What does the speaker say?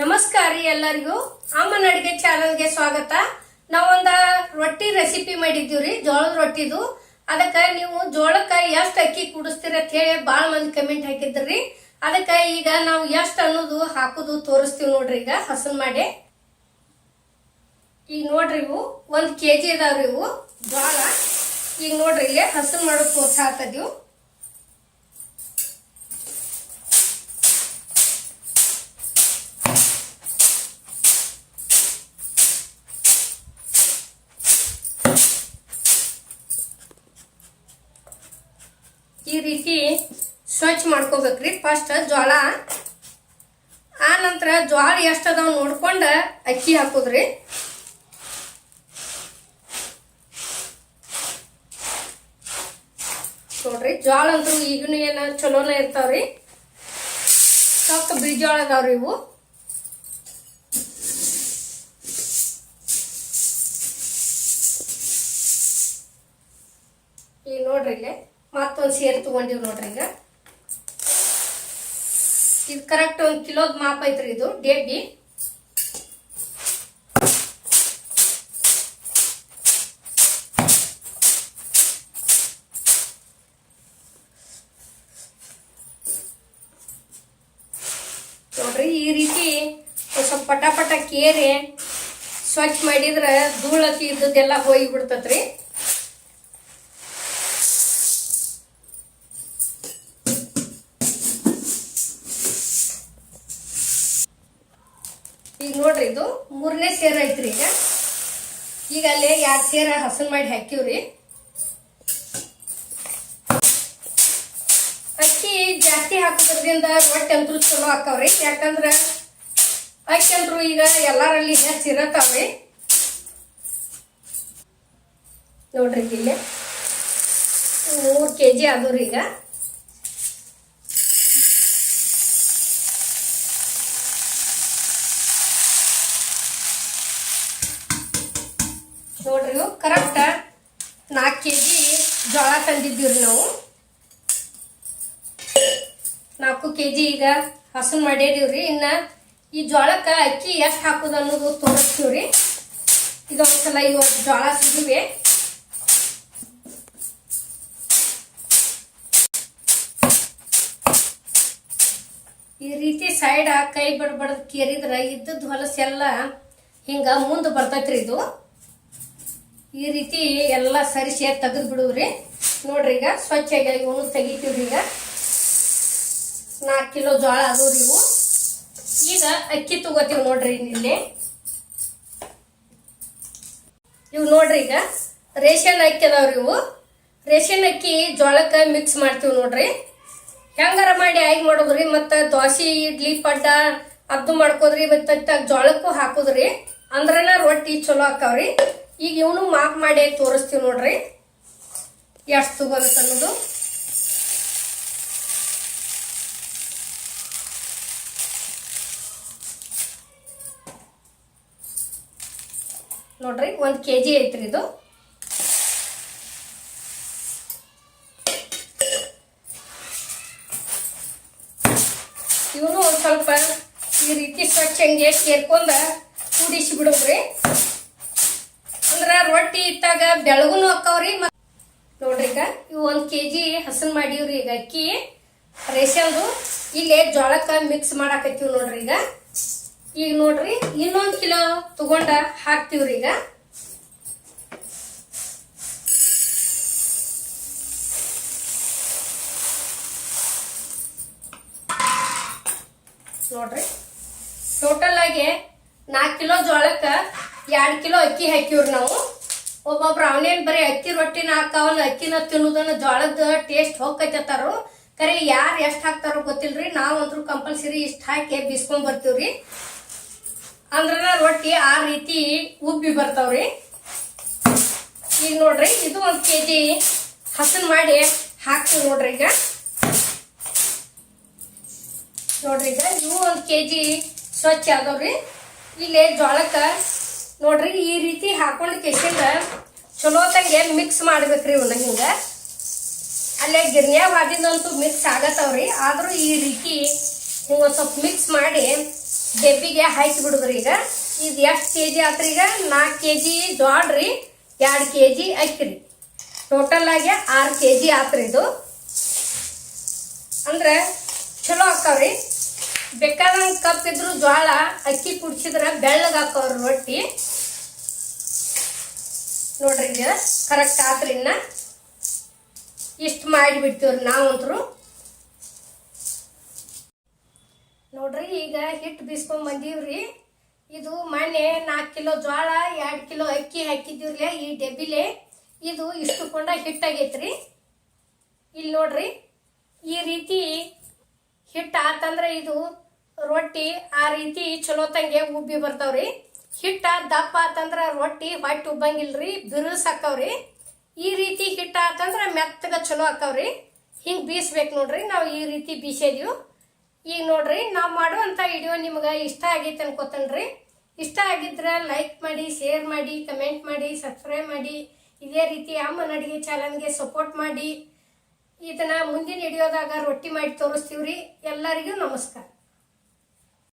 ನಮಸ್ಕಾರ ಎಲ್ಲರಿಗೂ. ಅಮ್ಮನ ಅಡಿಗೆ ಚಾನಲ್ಗೆ ಸ್ವಾಗತ. ನಾವೊಂದ ರೊಟ್ಟಿ ರೆಸಿಪಿ ಮಾಡಿದ್ದೀವ್ರಿ ಜೋಳದ ರೊಟ್ಟಿದು. ಅದಕ್ಕೆ ನೀವು ಜೋಳಕ್ಕೆ ಎಷ್ಟು ಅಕ್ಕಿ ಕುಡಿಸ್ತೀರ ಅಂತ ಹೇಳಿ ಭಾಳ ಮಂದಿ ಕಮೆಂಟ್ ಹಾಕಿದ್ರಿ. ಅದಕ್ಕೆ ಈಗ ನಾವು ಎಷ್ಟು ಅನ್ನೋದು ಹಾಕೋದು ತೋರಿಸ್ತೀವಿ ನೋಡ್ರಿ ಈಗ, ಹಸನ್ ಮಾಡಿ. ಈಗ ನೋಡ್ರಿ ಇವು, ಒಂದು ಕೆ ಜಿ ಇದಾವ್ರಿ ಇವು. ಜೋಳ. ಈಗ ನೋಡ್ರಿ ಇಲ್ಲಿ ಹಸನ್ ಮಾಡೋದು ತೋರ್ಸಾಕದೀವಿ ಈ ರೀತಿ ಸ್ವಚ್ಛ ಮಾಡ್ಕೋಬೇಕ್ರಿ. ಫಸ್ಟ್ ಜೋಳ ಆ ನಂತರ ಜೋಳ ಎಷ್ಟು ಅದಾವ ನೋಡ್ಕೊಂಡು ಅಕ್ಕಿ ಹಾಕೋದ್ರಿ. ನೋಡ್ರಿ ಜೋಳ ಅಂತೂ ಈಗನು ಏನ ಚಲೋನ ಇರ್ತಾವ್ರಿ. ಸ್ವಲ್ಪ ಬೀಜೋಳ ಅದಾವ್ರಿ ಇವು. ಈಗ ನೋಡ್ರಿ ಇಲ್ಲಿ. ಮತ್ತೊಂದು ಸೇರ್ ತಗೊಂಡಿವ್ ನೋಡ್ರಿ ಈಗ. ಇದು ಕರೆಕ್ಟ್ ಒಂದು ಕಿಲೋದ್ ಮಾಪ್ ಐತ್ರಿ ಇದು ಡೇಬಿ ನೋಡ್ರಿ ಈ ರೀತಿ ಸ್ವಲ್ಪ ಪಟ ಪಟ ಕೇರಿ ಸ್ವಚ್ಛ ಮಾಡಿದ್ರೆ ಧೂಳತಿ ಇದ್ದದ್ದೆಲ್ಲ ಹೋಗಿ ಬಿಡ್ತತ್ರಿ ಈಗ ನೋಡ್ರಿ ಇದು ಮೂರನೇ ಸೇರ್ ಐತ್ರಿ ಈಗ. ಈಗ ಅಲ್ಲೇ ಎರಡು ಸೇರ ಹಸನ್ ಮಾಡಿ ಹಾಕಿವ್ರಿ ಅಕ್ಕಿ ಜಾಸ್ತಿ ಹಾಕೋದ್ರಿಂದ ರೊಟ್ಟಿ ಅಂತರೂ ಚಲೋ ಹಾಕವ್ರಿ. ಯಾಕಂದ್ರೆ ಅಕ್ಕಿ ಅಂತೂ ಈಗ ಎಲ್ಲರಲ್ಲಿ ಹೆಚ್ಚು ಇರತ್ತಾವ್ರಿ. ನೋಡ್ರಿ ಇಲ್ಲಿ. ಮೂರು ಕೆ ಜಿ ಆದವ್ರಿ ಈಗ. ಕರೆಕ್ಟ್ ನಾಲ್ಕು ಕೆ ಜಿ ಜೋಳ ತಂದಿದ್ದೀವ್ರಿ ನಾವು. ನಾಲ್ಕು ಕೆ ಜಿ ಈಗ ಹಸನ್ ಮಾಡಿದೀವ್ರಿ ಇನ್ನ ಈ ಜೋಳಕ್ಕೆ ಅಕ್ಕಿ ಎಷ್ಟು ಹಾಕೋದು ಅನ್ನೋದು ತೋರಿಸ್ತೀವ್ರಿ. ಇದೊಂದ್ಸಲ ಇವತ್ತು ಜೋಳ ಸಿಗಿವೆ ಈ ರೀತಿ ಸೈಡ್ ಕೈ ಬಡ್ಬಡ್ದು ಕೇರಿದ್ರೆ ಇದ್ದದ್ದು ಹೊಲಸೆಲ್ಲ ಹಿಂಗ ಮುಂದೆ ಬರ್ತೈತ್ರಿ ಇದು. ಈ ರೀತಿ ಎಲ್ಲ ಸರಿಸಿ ತೆಗೆದು ಬಿಡುವ್ರಿ ನೋಡ್ರಿ ಈಗ ಸ್ವಚ್ಛಾಗಿ ಇವನು ತೆಗಿತೀವ್ರಿ ಈಗ. ನಾಲ್ಕು ಕಿಲೋ ಜೋಳ ಅದಾವ್ರಿ ಇವು. ಈಗ ಅಕ್ಕಿ ತಗೋತೀವಿ ನೋಡ್ರಿ ಇಲ್ಲಿ. ಇವು ನೋಡ್ರಿ ಈಗ ರೇಷನ್ ಅಕ್ಕಿ ಅದಾವ್ರಿ ಇವು. ರೇಷನ್ ಅಕ್ಕಿ ಜೋಳಕ್ಕೆ ಮಿಕ್ಸ್ ಮಾಡ್ತೀವಿ ನೋಡ್ರಿ. ಹೆಂಗಾರ ಮಾಡಿ ಆಗಿ ಮಾಡೋದ್ರಿ ಮತ್ತು ದೋಸೆ ಇಡ್ಲಿ, ಪಡ್ಡ ಅದು ಮಾಡ್ಕೋದ್ರಿ ಮತ್ತು ಜೋಳಕ್ಕೂ ಹಾಕೋದ್ರಿ. ಅಂದ್ರನ ರೊಟ್ಟಿ ಚಲೋ ಆಕಾವ್ರಿ ಈಗ ಇವನು ಮಾರ್ಕ್ ಮಾಡಿ ತೋರಿಸ್ತೀವಿ ನೋಡ್ರಿ. ಎಷ್ಟು ತಗೋಬೇಕು ಅನ್ನೋದು. ನೋಡ್ರಿ, ಒಂದು ಕೆ ಜಿ ಐತ್ರಿ ಇದು. ಇವನು ಒಂದು ಸ್ವಲ್ಪ ಈ ರೀತಿ ಸ್ವಚ್ಛ ಹಂಗೆ ಕೇರ್ಕೊಂಡ ಕೂಡಿಸಿ ಬಿಡೋದ್ರಿ. ರೊಟ್ಟಿ ಇಟ್ಟಾಗ ಬೆಳಗುನು ಹಾಕವ್ರಿ ಮತ್ ನೋಡ್ರಿ ಈಗ ಇವು ಒಂದ್ ಕೆಜಿ ಹಸನ್ ಮಾಡೀವ್ರಿ ಈಗ ಅಕ್ಕಿ. ರೇಷನ್ದು ಇಲ್ಲಿ ಜೋಳಕ್ಕ ಮಿಕ್ಸ್ ಮಾಡಾಕತ್ತೀವಿ ನೋಡ್ರಿ ಈಗ. ಈಗ ನೋಡ್ರಿ, ಇನ್ನೊಂದ್ ಕಿಲೋ ತಗೊಂಡ ಹಾಕ್ತಿವ್ರಿ ಈಗ. ನೋಡ್ರಿ ಟೋಟಲ್ ಆಗಿ ನಾಲ್ಕು ಕಿಲೋ ಜೋಳಕ್ಕ ಎರಡು ಕಿಲೋ ಅಕ್ಕಿ ಹಾಕಿವ್ರಿ ನಾವು. ಒಬ್ಬೊಬ್ರು ಅವನೇನ್ ಬರೀ ಅಕ್ಕಿ ರೊಟ್ಟಿನ ಹಾಕಾವಲ್ಲ, ಅಕ್ಕಿನ ತಿನ್ನೋದನ್ನ ಜೋಳದ ಟೇಸ್ಟ್ ಹೋಗ್ಕೈತಾರು ಕರೆ ಯಾರು ಎಷ್ಟು ಹಾಕ್ತಾರೋ ಗೊತ್ತಿಲ್ರಿ? ನಾವಂತ್ರು ಕಂಪಲ್ಸರಿ ಇಷ್ಟ ಹಾಕಿ ಬಿಸ್ಕೊಂಡ್ ಬರ್ತೀವ್ರಿ. ಅಂದ್ರ ರೊಟ್ಟಿ ಆ ರೀತಿ ಉಬ್ಬಿ ಬರ್ತಾವ್ರಿ. ಈಗ ನೋಡ್ರಿ, ಇದು ಒಂದ್ ಕೆಜಿ ಹಸನ್ ಮಾಡಿ ಹಾಕ್ತೀವಿ ನೋಡ್ರಿ ಈಗ. ನೋಡ್ರಿ ಈಗ, ಇವು ಕೆ ಕೆಜಿ ಸ್ವಚ್ಛ ಆದವ್ರಿ. ಇಲ್ಲಿ ಜೋಳಕ್ಕ ನೋಡ್ರಿ, ಈ ರೀತಿ ಹಾಕೊಂಡ್ ಕೇಸಿಂದ ಚಲೋ ತಂಗೆ ಮಿಕ್ಸ್ ಮಾಡ್ಬೇಕ್ರಿ ಇವನ್ನ ಹಿಂಗ. ಅಲ್ಲೇ ಗಿರ್ನ್ಯಾಗ ಹಾದಿದಂತೂ ಮಿಕ್ಸ್ ಆಗತ್ತವ್ರಿ. ಆದರೂ ಈ ರೀತಿ ಹಿಂಗ ಸ್ವಲ್ಪ ಮಿಕ್ಸ್ ಮಾಡಿ ಡೆಬ್ಬಿಗೆ ಹಾಕಿ ಬಿಡುದ್ರಿ ಈಗ. ಇದು ಎಷ್ಟು ಕೆ ಜಿ ಆತ್ರಿ ಈಗ? ನಾಲ್ಕು ಕೆ ಜಿ ಜೋಳ ರೀ, ಎರಡು ಕೆ ಜಿ ಅಕ್ಕಿ ರೀ ಟೋಟಲ್ ಆಗಿ ಆರು ಕೆ ಜಿ ಆತ್ರಿ ಇದು. ಅಂದ್ರೆ ಚಲೋ ಆಕಾವ್ರಿ ಬೇಕಾದಂಗೆ ಕಪ್ ಇದ್ರು ಜೋಳ ಅಕ್ಕಿ ಕುಡ್ಸಿದ್ರೆ ಬೆಳ್ಳಗೆ ಹಾಕವ್ರಿ ರೊಟ್ಟಿ. ನೋಡ್ರಿ ಈಗ ಕರೆಕ್ಟ್ ಆತ್ರಿ ಇನ್ನ. ಇಷ್ಟು ಮಾಡಿಬಿಡ್ತೀವ್ರಿ ನಾವಂತರು. ನೋಡ್ರಿ ಈಗ ಹಿಟ್ಟು ಬೀಸ್ಕೊಂಡ್ ಬಂದೀವ್ರಿ. ಇದು ಮನೆ ನಾಲ್ಕು ಕಿಲೋ ಜೋಳ ಎರಡು ಕಿಲೋ ಅಕ್ಕಿ ಹಾಕಿದ್ದೀವ್ರಿ ಈ ಡೆಬ್ಬಿಲೆ. ಇದು ಇಷ್ಟು ಕೊಂಡ ಹಿಟ್ಟಾಗೈತ್ರಿ ಇಲ್ಲಿ ನೋಡ್ರಿ, ಈ ರೀತಿ ಹಿಟ್ಟು ಆತಂದ್ರೆ ಇದು ರೊಟ್ಟಿ ಆ ರೀತಿ ಚಲೋ ತಂಗೆ ಉಬ್ಬಿ ಬರ್ತಾವ್ರಿ. ಹಿಟ್ಟ ದಪ್ಪ ಆತಂದ್ರೆ ರೊಟ್ಟಿ ಹೊಟ್ಟು ಉಬ್ಬಂಗಿಲ್ರಿ, ಬಿರುಸಾಕವ್ರಿ. ಈ ರೀತಿ ಹಿಟ್ಟ ಆತಂದ್ರೆ ಮೆತ್ತಗ ಚಲೋ ಹಾಕವ್ರಿ ಹಿಂಗೆ ಬೀಸ್ಬೇಕು ನೋಡ್ರಿ, ನಾವು ಈ ರೀತಿ ಬೀಸಿದೀವಿ. ಈಗ ನೋಡ್ರಿ, ನಾವು ಮಾಡುವಂಥ ವಿಡಿಯೋ ನಿಮ್ಗೆ ಇಷ್ಟ ಆಗೈತೆ ಅನ್ಕೋತನ್ರಿ. ಇಷ್ಟ ಆಗಿದ್ರೆ ಲೈಕ್ ಮಾಡಿ, ಶೇರ್ ಮಾಡಿ, ಕಮೆಂಟ್ ಮಾಡಿ, ಸಬ್ಸ್ಕ್ರೈಬ್ ಮಾಡಿ. ಇದೇ ರೀತಿ ಅಮ್ಮನ ಅಡುಗೆ ಚಾನಲ್ಗೆ ಸಪೋರ್ಟ್ ಮಾಡಿ. ಇದನ್ನ ಮುಂದಿನ ಹಿಡಿಯೋದಾಗ ರೊಟ್ಟಿ ಮಾಡಿ ತೋರಿಸ್ತೀವ್ರಿ. ಎಲ್ಲರಿಗೂ ನಮಸ್ಕಾರ.